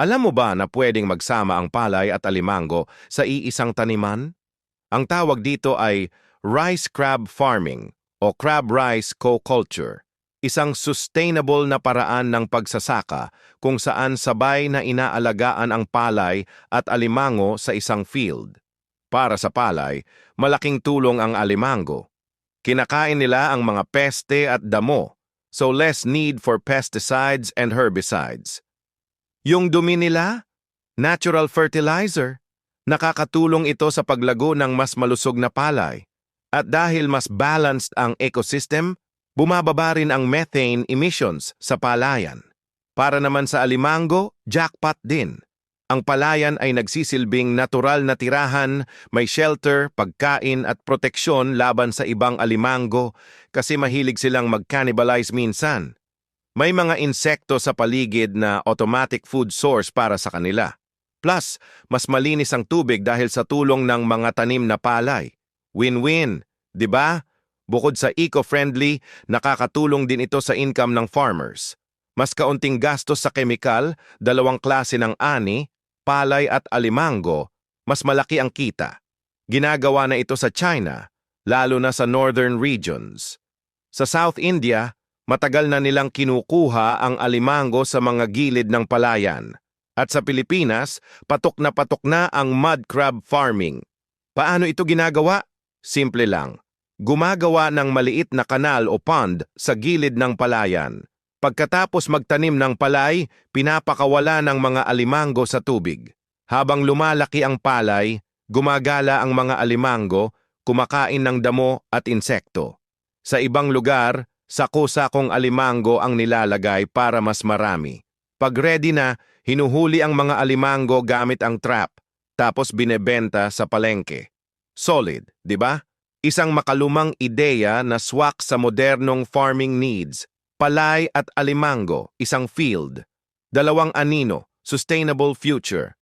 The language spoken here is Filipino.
Alam mo ba na pwedeng magsama ang palay at alimango sa iisang taniman? Ang tawag dito ay rice crab farming o crab rice co-culture, isang sustainable na paraan ng pagsasaka kung saan sabay na inaalagaan ang palay at alimango sa isang field. Para sa palay, malaking tulong ang alimango. Kinakain nila ang mga peste at damo, so less need for pesticides and herbicides. Yung dumi nila, natural fertilizer. Nakakatulong ito sa paglago ng mas malusog na palay. At dahil mas balanced ang ecosystem, bumababa rin ang methane emissions sa palayan. Para naman sa alimango, jackpot din. Ang palayan ay nagsisilbing natural na tirahan, may shelter, pagkain at proteksyon laban sa ibang alimango kasi mahilig silang mag-cannibalize minsan. May mga insekto sa paligid na automatic food source para sa kanila. Plus, mas malinis ang tubig dahil sa tulong ng mga tanim na palay. Win-win, di ba? Bukod sa eco-friendly, nakakatulong din ito sa income ng farmers. Mas kaunting gastos sa kemikal, dalawang klase ng ani, palay at alimango, mas malaki ang kita. Ginagawa na ito sa China, lalo na sa northern regions. Sa South India, matagal na nilang kinukuha ang alimango sa mga gilid ng palayan. At sa Pilipinas, patok na patok na ang mud crab farming. Paano ito ginagawa? Simple lang. Gumagawa ng maliit na kanal o pond sa gilid ng palayan. Pagkatapos magtanim ng palay, pinapakawala ng mga alimango sa tubig. Habang lumalaki ang palay, gumagala ang mga alimango, kumakain ng damo at insekto. Sa ibang lugar, sako-sakong alimango ang nilalagay para mas marami. Pag ready na, hinuhuli ang mga alimango gamit ang trap, tapos binebenta sa palengke. Solid, di ba? Isang makalumang ideya na swak sa modernong farming needs. Palay at alimango, isang field. Dalawang anino, sustainable future.